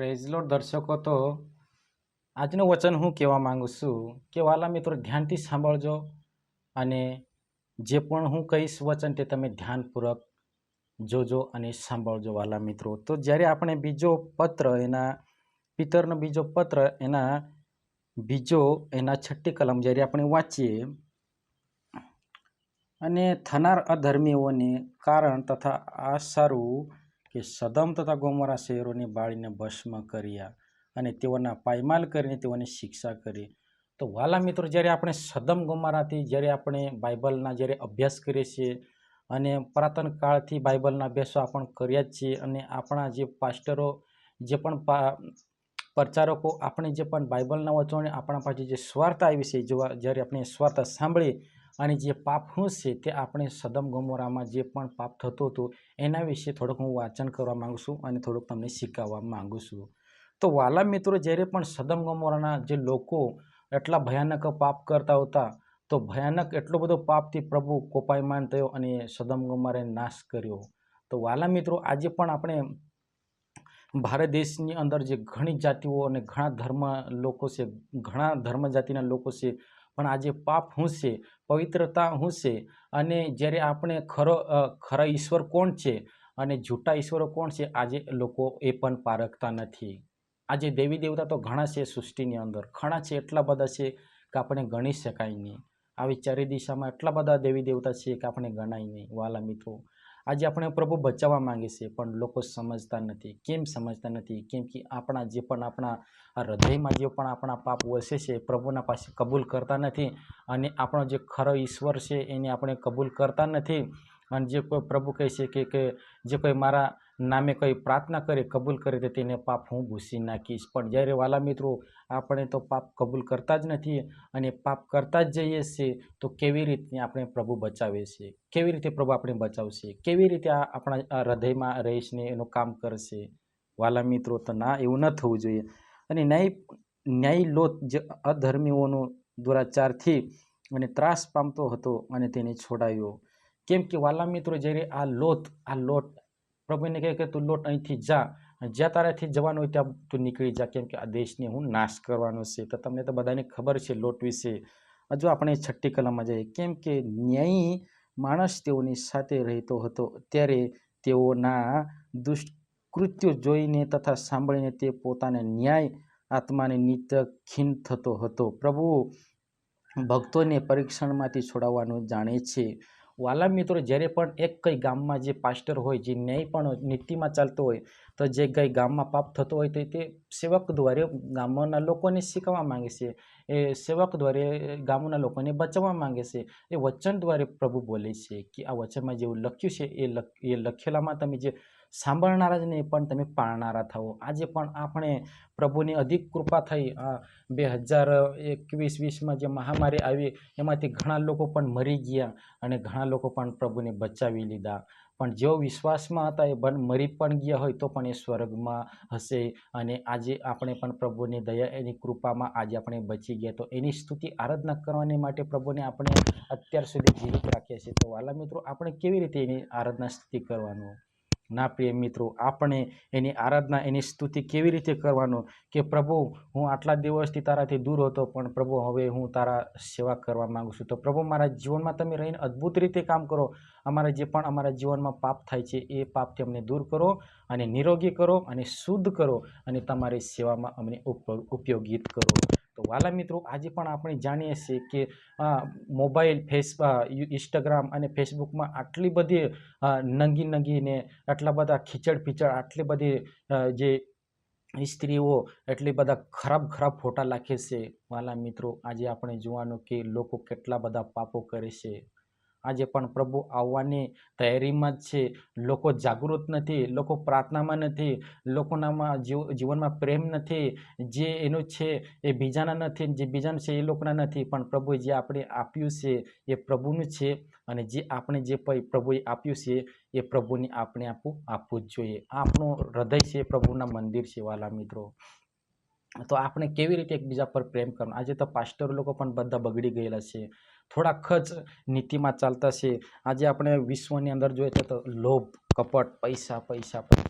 પ્રેઝલોડ દર્શકો, તો આજનું વચન હું કહેવા માગું છું કે વાલા મિત્રો, ધ્યાનથી સાંભળજો અને જે પણ હું કહીશ વચન તે તમે ધ્યાનપૂર્વક જોજો અને સાંભળજો વાલા મિત્રો. તો જ્યારે આપણે બીજો પત્ર, એના પિતરનો બીજો પત્ર, એના બીજો, એના છઠ્ઠી કલમ જ્યારે આપણે વાંચીએ અને થનાર અધર્મીઓને કારણ તથા આ સારું કે સદમ તથા ગોમરા શહેરોને બાળીને ભસ્મ કર્યા અને તેઓના પાયમાલ કરીને તેઓની શિક્ષા કરી. તો વાલા મિત્રો, જ્યારે આપણે સદમ ગોમારાથી જ્યારે આપણે બાઇબલના જ્યારે અભ્યાસ કરીએ છીએ અને પુરાતન કાળથી બાઇબલના અભ્યાસો આપણે કર્યા જ છીએ અને આપણા જે પાસ્ટરો, જે પણ પ્રચારકો, આપણે જે પણ બાઇબલના વચનો આપણા પાસે જે સ્વાર્થ આવી છે, જોવા જ્યારે આપણે સ્વાર્થ સાંભળી અને જે પાપ શું છે તે આપણે સદમ ગમોરામાં જે પણ પાપ થતો હતો, એના વિશે થોડુંક હું વાંચન કરવા માગું છું અને થોડુંક તમને શીખવવા માગું છું. તો વાલા મિત્રો, જ્યારે પણ સદમ ગમોરાના જે લોકો એટલા ભયાનક પાપ કરતા હતા, તો ભયાનક એટલો બધો પાપથી પ્રભુ કોપાયમાન થયો અને સદમ ગમોરાએ નાશ કર્યો. તો વાલા મિત્રો, આજે પણ આપણે ભારત દેશની અંદર જે ઘણી જાતિઓ અને ઘણા ધર્મ લોકો છે, ઘણા ધર્મ જાતિના લોકો છે પણ આજે પાપ શું છે પવિત્રતા શું છે અને જ્યારે આપણે ખરો ખરા ઈશ્વર કોણ છે અને જૂઠા ઈશ્વરો કોણ છે, આજે લોકો એ પણ પારખતા નથી. આજે દેવી દેવતા તો ઘણા છે સૃષ્ટિની અંદર. ઘણા છે, એટલા બધા છે કે આપણે ગણી શકાય નહીં. આવી ચારે દિશામાં એટલા બધા દેવી દેવતા છે કે આપણે ગણાય નહીં. વાલા મિત્રો આજે આપણે પ્રભુ બચાવવા માંગીએ છીએ પણ લોકો સમજતા નથી. કેમ સમજતા નથી? કેમ કે આપણા જે પણ આપણા હૃદયમાં જે પણ આપણા પાપ વસે છે, પ્રભુના પાસે કબૂલ કરતા નથી અને આપણો જે ખરો ઈશ્વર છે, એને આપણે કબૂલ કરતા નથી. અને જે કોઈ પ્રભુ કહે છે કે જે કોઈ મારા નામે કંઈ પ્રાર્થના કરે, કબૂલ કરે તો તેને પાપ હું ભૂસી નાખીશ. પણ જ્યારે વાલા મિત્રો, આપણે તો પાપ કબૂલ કરતા જ નથી અને પાપ કરતા જ જઈએ છીએ, તો કેવી રીતે આપણે પ્રભુ બચાવીએ છીએ? કેવી રીતે પ્રભુ આપણે બચાવશે? કેવી રીતે આ આપણા હૃદયમાં રહીશને એનું કામ કરશે? વાલા મિત્રો, તો ના, એવું ન થવું જોઈએ. અને ન્યાય ન્યાય લોત જે અધર્મીઓનો દુરાચારથી અને ત્રાસ પામતો હતો અને તેને છોડાયો. કેમ કે વાલા મિત્રો, જ્યારે આ લોત, આ લોટ પ્રભુને કહે કે તું લોટ અહીંથી જા, જ્યાં તારાથી જવાનું હોય ત્યાં તું નીકળી જા, કેમ કે આ દેશને હું નાશ કરવાનો છે. તો તમને તો બધાને ખબર છે લોટ વિશે. હજુ આપણે છઠ્ઠી કલમમાં જઈએ. કેમ કે ન્યાયી માણસ તેઓની સાથે રહેતો હતો, ત્યારે તેઓના દુષ્કૃત્યો જોઈને તથા સાંભળીને તે પોતાને ન્યાય આત્માને નિત્ય ખીન થતો હતો. પ્રભુ ભક્તોને પરીક્ષણમાંથી છોડાવવાનું જાણે છે. વાલા મિત્રો જ્યારે પણ એક કંઈ ગામમાં જે પાસ્ટર હોય, જે ન્યાય પણ નીતિમાં ચાલતો હોય, તો જે કંઈ ગામમાં પાપ થતો હોય, તો તે સેવક દ્વારા ગામના લોકોને શીખવવા માંગે છે. એ સેવક દ્વારા ગામના લોકોને બચાવવા માંગે છે. એ વચન દ્વારા પ્રભુ બોલે છે કે આ વચનમાં જેવું લખ્યું છે, એ લખ, એ લખેલામાં તમે જે સાંભળનારા જ નહીં પણ તમે પાળનારા થાઓ. આજે પણ આપણે પ્રભુની અધિક કૃપા થઈ. બે હજાર એકવીસ વીસમાં જે મહામારી આવી, એમાંથી ઘણા લોકો પણ મરી ગયા અને ઘણા લોકો પણ પ્રભુને બચાવી લીધા. પણ જેઓ વિશ્વાસમાં હતા એ મરી પણ ગયા હોય તો પણ એ સ્વર્ગમાં હશે અને આજે આપણે પણ પ્રભુની દયા, એની કૃપામાં આજે આપણે બચી ગયા. તો એની સ્તુતિ, આરાધના કરવાની માટે પ્રભુને આપણે અત્યાર સુધી જીવિત રાખીએ છીએ તો વાલા મિત્રો, આપણે કેવી રીતે એની આરાધના સ્તુતિ કરવાનું? ના પ્રિય મિત્રો, આપણે એની આરાધના, એની સ્તુતિ કેવી રીતે કરવાનો કે પ્રભુ, હું આટલા દિવસથી તારાથી દૂર હતો પણ પ્રભુ, હવે હું તારા સેવા કરવા માગું છું. તો પ્રભુ, મારા જીવનમાં તમે રહીને અદ્ભુત રીતે કામ કરો. અમારા જે પણ અમારા જીવનમાં પાપ થાય છે, એ પાપથી અમને દૂર કરો અને નિરોગી કરો અને શુદ્ધ કરો અને તમારી સેવામાં અમને ઉપયોગિત કરો. તો વાલા મિત્રો, આજે પણ આપણે જાણીએ છીએ કે મોબાઈલ, ફેસ ઇન્સ્ટાગ્રામ અને ફેસબુકમાં આટલી બધી નંગી નંગીને આટલા બધા ખીચડ પીચડ આટલી બધી જે સ્ત્રીઓ એટલી બધા ખરાબ ખરાબ ફોટા લાખે છે. વાલા મિત્રો, આજે આપણે જોવાનું કે લોકો કેટલા બધા પાપો કરે છે. આજે પણ પ્રભુ આવવાની તૈયારીમાં જ છે. લોકો જાગૃત નથી, લોકો પ્રાર્થનામાં નથી, લોકોનામાં જીવ, જીવનમાં પ્રેમ નથી. જે એનું છે એ બીજાના નથી, જે બીજાનું છે એ લોકોના નથી. પણ પ્રભુએ જે આપણે આપ્યું છે એ પ્રભુનું છે અને જે આપણે જે પ્રભુએ આપ્યું છે એ પ્રભુને આપણે આપવું આપવું જ જોઈએ. આપણું હૃદય છે પ્રભુના મંદિર છે વાલા મિત્રો. તો આપણે કેવી રીતે એકબીજા પર પ્રેમ કરવાનો? આજે તો પાસ્ટર લોકો પણ બધા બગડી ગયેલા છે. થોડાક જ નીતિમાં ચાલતા છે. આજે આપણે વિશ્વની અંદર જોઈએ તો લોભ, કપટ, પૈસા પૈસા પૈસા.